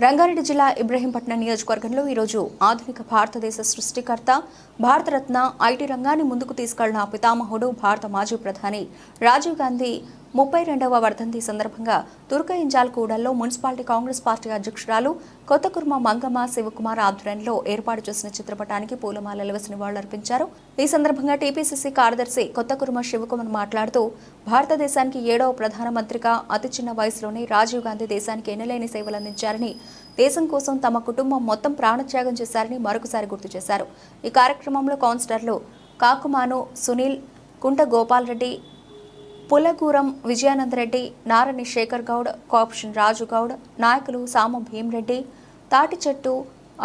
రంగారెడ్డి జిల్లా ఇబ్రహీంపట్నం నియోజకవర్గంలో ఈరోజు ఆధునిక భారతదేశ సృష్టికర్త భారతరత్న ఐటీ రంగాన్ని ముందుకు తీసుకెళ్ళిన పితామహుడు భారత మాజీ ప్రధాని రాజీవ్ గాంధీ ముప్పై రెండవ వర్ధంతి సందర్భంగా తుర్కయింజాల్ కూడల్లో మున్సిపాలిటీ కాంగ్రెస్ పార్టీ అధ్యక్షురాలు కొత్తకుర్మ మంగమ్మ శివకుమార్ ఆధ్వర్యంలో ఏర్పాటు చేసిన చిత్రపటానికి పూలమాలలు వేసి నివాళులర్పించారు ఈ సందర్భంగా టీపీసీసీ కార్యదర్శి కొత్తకుర్మ శివకుమార్ మాట్లాడుతూ భారతదేశానికి ఏడవ ప్రధానమంత్రిగా అతి చిన్న వయసులోనే రాజీవ్ గాంధీ దేశానికి ఎన్నలేని సేవలు అందించారని దేశం కోసం తమ కుటుంబం మొత్తం ప్రాణత్యాగం చేశారని మరొకసారి గుర్తు చేశారు. ఈ కార్యక్రమంలో కౌన్సిలర్లు కాకుమాను సునీల్ కుంట గోపాల్ రెడ్డి పులగూరం విజయానందరెడ్డి నారాయణ శేఖర్ గౌడ్ కాప్షన్ రాజు గౌడ్ నాయకులు సామ భీమరెడ్డి తాటిచెట్టు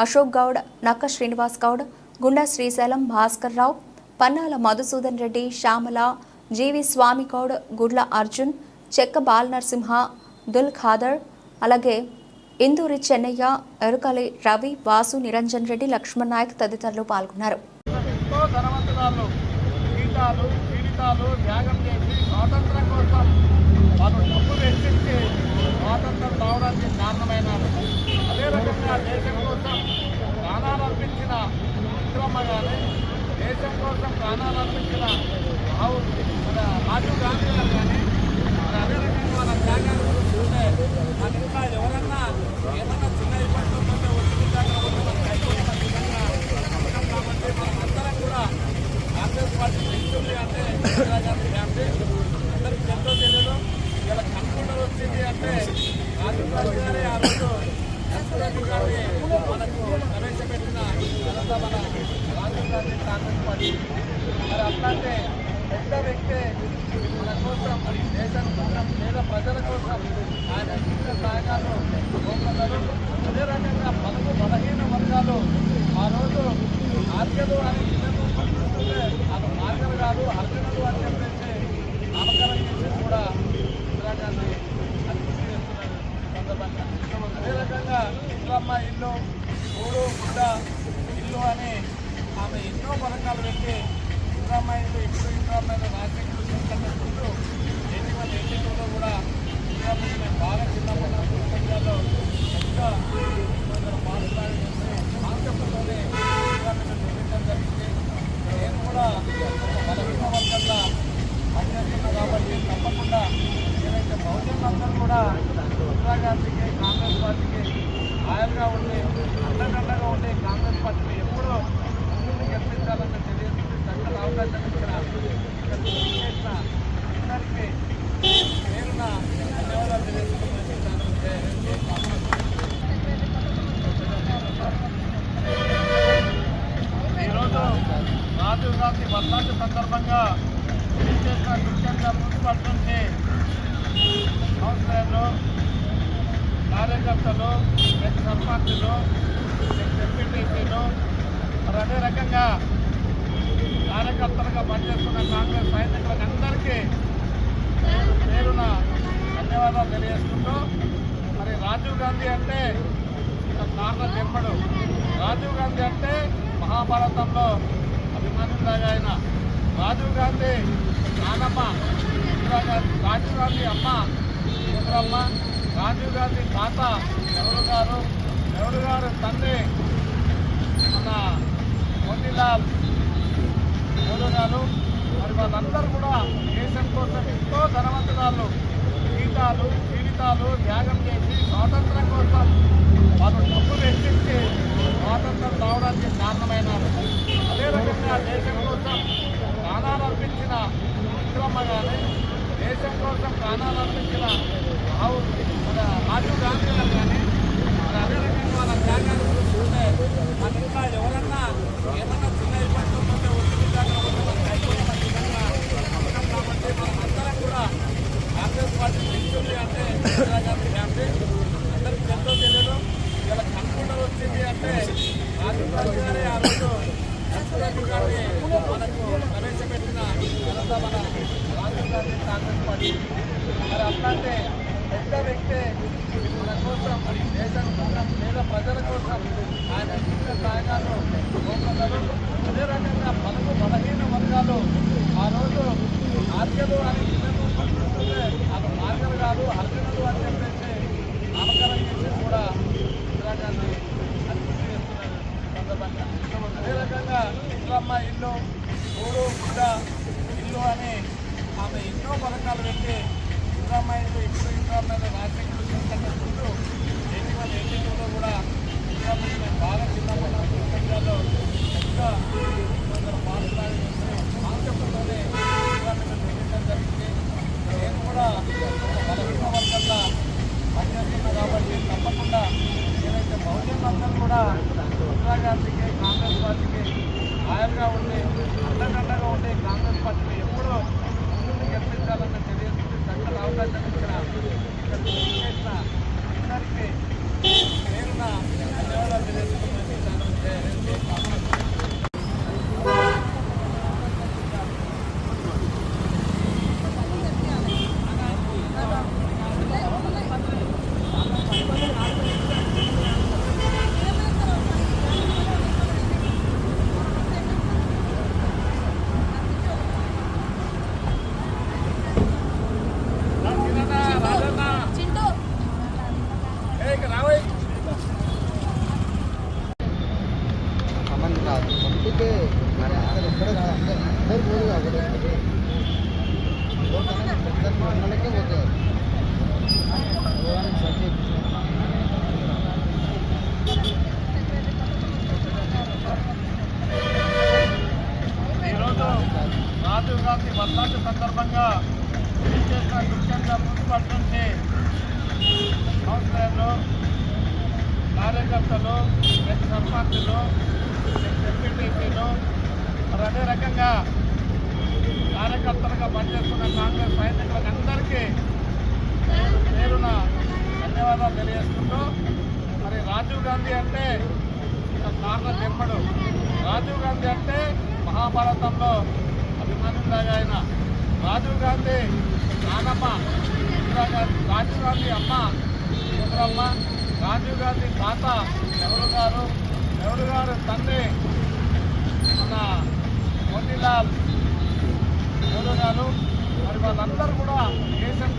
అశోక్ గౌడ్ నక్క శ్రీనివాస్ గౌడ్ గుండా శ్రీశైలం భాస్కర్ రావు పన్నాల మధుసూదన్ రెడ్డి శ్యామల జీవి స్వామి గౌడ్ గుడ్ల అర్జున్ చెక్క బాల నరసింహ దుల్ ఖాదర్ అలాగే ఇందూరి చెన్నయ్య ఎరుకలి రవి వాసు నిరంజన్ రెడ్డి లక్ష్మణ్ నాయక్ తదితరులు పాల్గొన్నారు. ఎంతో త్యాగం చేసి స్వాతంత్రం కోసం వాళ్ళు డబ్బు వెచ్చించి స్వాతంత్రం రావడానికి కారణమైనారు. అదేవిధంగా దేశం కోసం ప్రాణాలు అర్పించిన విక్రమ్మ గారు దేశం కోసం ప్రాణాలు అర్పించిన రాహుల్ మన రాజీవ్ గాంధీ గారు కానీ మరి అదే రకంగా వాళ్ళ త్యాగాలు చూస్తుంటే మన ఇంకా ఎవరన్నా ఏమన్నా చిన్న ఇబ్బంది ఉంటే వచ్చి దాకా వచ్చి మనకి అయిపోయిన విధంగా ఉన్నాం కాబట్టి మనమందరం కూడా కాంగ్రెస్ పార్టీ గెలుస్తుంది అంటే ఇందిరా గాంధీ ఫ్యామిలీ అందరికి ఎంతో తెలియదు ఇలా కంప్యూటర్ వచ్చింది అంటే రాజీవ్ గాంధీ గారే ఆ రోజు కంప్యూటర్ గారిని మనకు ప్రవేశపెట్టిన ఘనత మన రాజీవ్ గాంధీ కాంగ్రెస్ పార్టీ మరి అట్లాంటి పెద్ద వ్యక్తి మన కోసం దేశం కోసం పేద ప్రజల కోసం ఆయన ఇచ్చిన సహాయాలు కోరుతున్నారు అదే రకంగా పలుకు బలహీన వర్గాలు ఆ రోజు ఆర్యలు అని చిన్నలు పట్టుకుంటుంటే అది మార్గలు కాదు అర్జునులు అని చెప్పేసి నామకరణం చేసి కూడా ఇందిరాగాంధీ అది గుర్తు చేస్తున్నారు ఈ సందర్భంగా అదే రకంగా ఇంద్రమ్మ ఇల్లు ఊరు గుడ్డ ఇల్లు అని ఆమె ఎన్నో పథకాలు పెట్టి ఇంద్రమ్మ ఇల్లు రాజకీయ చూసుకుంటూ ఎన్నికల ఎన్నికల్లో కూడా ఇంద్రమ్మ ఇల్లు బాగా చిన్నప్పుడు పుస్తకాల్లో ఇంకా మాట్లాడి కాన్సెప్ట్తోనే ఇంద్రమ్మ ఇల్లు నిర్మించడం జరిగింది నేను కూడా ఒక బలహీన వర్గంగా పనిచేస్తున్నా కాబట్టి తప్పకుండా ఏదైతే బహుజనులందరూ కూడా ఇందిరాగాంధీకి కాంగ్రెస్ పార్టీకి ఆయలుగా ఉండి అండదండగా ఉండి కాంగ్రెస్ పార్టీని ఎప్పుడూ ముందుకు గెలిపించాలని తెలియజేస్తుంది చక్కని అవకాశం ఇచ్చిన ఇక్కడ చేసిన అందరికీ పేరున ధన్యవాదాలు తెలియజేస్తున్నాను జై హింద్, జై కాంగ్రెస్ ఈరోజు శివరాత్రి వర్ణాటి సందర్భంగా చేసిన కృష్ణ మున్సిపల్ నుంచి కౌన్సిలర్లు కార్యకర్తలు సర్పంచులు ఎంపీటీసీలు మరి అదే రకంగా కార్యకర్తలుగా పనిచేస్తున్న కాంగ్రెస్ సైనికులకు అందరికీ పేరున ధన్యవాదాలు తెలియజేసుకుంటూ మరి రాజీవ్ గాంధీ అంటే కారణం చెప్పడు రాజీవ్ గాంధీ అంటే మహాభారతంలో అభిమానులాగా ఆయన. రాజీవ్ గాంధీ నానమ్మ ఇందిరా గాంధీ రాజీవ్ గాంధీ అమ్మ ఇంద్రమ్మ రాజీవ్ గాంధీ తాత నెహ్రూ గారు నెహ్రూ గారు తండ్రి మన మోతీలాల్ నెహ్రూ గారు. మరి వాళ్ళందరూ కూడా దేశం కోసం ఎంతో ధనవంతురాలు జీవితాలు జీవితాలు త్యాగం చేసి స్వాతంత్రం కోసం వాళ్ళు డబ్బులు వెచ్చించి స్వాతంత్రం రావడానికి కారణమైనారు. రకంగా దేశం కోసం ప్రాణాలు అర్పించిన విక్రమ్మ గారి దేశం కోసం ప్రాణాలు అర్పించిన రాహుల్ మన రాజీవ్ గాంధీ గారు కానీ మరి అదే రకంగా వాళ్ళ త్యాగాలు చూస్తే మన ఇంకా ఎవరన్నా ఏమన్నా చిన్న ఇబ్బంది ఉంటే వచ్చి దాకా వచ్చి మనకి అయిపోయిన విధంగా ఉన్నాం కాబట్టి మనమందరం కూడా కాంగ్రెస్ పార్టీ గెలుస్తుంది అంటే ఇందిరా గాంధీ ఫ్యామిలీ అందరికీ ఎంతో తెలియదు ఇలా కంప్యూటర్ వచ్చింది అంటే రాజీవ్ గాంధీ గారే ఆ రోజు కంప్యూటర్ గారిని మనకు ప్రవేశపెట్టిన ఘనత మన రాజీవ్ గాంధీ కాంగ్రెస్ పార్టీ. మరి అట్లాంటి పెద్ద వ్యక్తే మన కోసం మరి దేశం కోసం పేద ప్రజల కోసం ఆయన ఇచ్చిన సహాయాలు కోరుతున్నారు అదే రకంగా పలుకు బలహీన వర్గాలు ఆ రోజు ఆర్యలు అని పథకాలు పెట్టి ఇంద్రామాయిలు ఇప్పుడు ఇంద్రామాయిలు రాజశేఖర చూసుకుంటూ ఎన్ని వేల ఎన్ని టూలో కూడా ఇంద్రామాయిలు బాగా చిన్నప్పుడు జిల్లాలో పెద్ద కాన్సెప్ట్తోనే ఇంద్రామాయిలు నిర్మించడం జరిగింది. నేను కూడా బలహీన వర్గంలో పనిచేస్తున్నా కాబట్టి తప్పకుండా ఏదైతే బహుజన అందరూ కాంగ్రెస్ పార్టీకి ఆయనగా ఉండే కాదు పంపితే మరి అసలు ఎక్కడ అందరు అందరు పోదు కాబట్టి మండలకే పోతారు సబ్జెక్ట్ రాజీవ్ గాంధీ వర్ధంతి సందర్భంగా చేసిన దుర్గంధ మున్సిపల్ నుంచి కౌన్సిలర్లు కార్యకర్తలు సర్పంచులు బీజేపీలో మరి అదే రకంగా కార్యకర్తలుగా పనిచేస్తున్న కాంగ్రెస్ సైనికులకు అందరికీ పేరు పేరున ధన్యవాదాలు తెలియజేస్తుంటూ మరి రాజీవ్ గాంధీ అంటే ఒక కారణ జన్మడు రాజీవ్ గాంధీ అంటే మహాభారతంలో అభిమానులాగా ఆయన. రాజీవ్ గాంధీ నానమ్మ ఇందిరాగాంధీ రాజీవ్ గాంధీ అమ్మ ఇందిరమ్మ రాజీవ్ గాంధీ తాత నెహ్రూ గారు? నెహ్రూ గారు? తండ్రి మన పొన్నిలాల్ గారు మరి వాళ్ళందరూ కూడా దేశం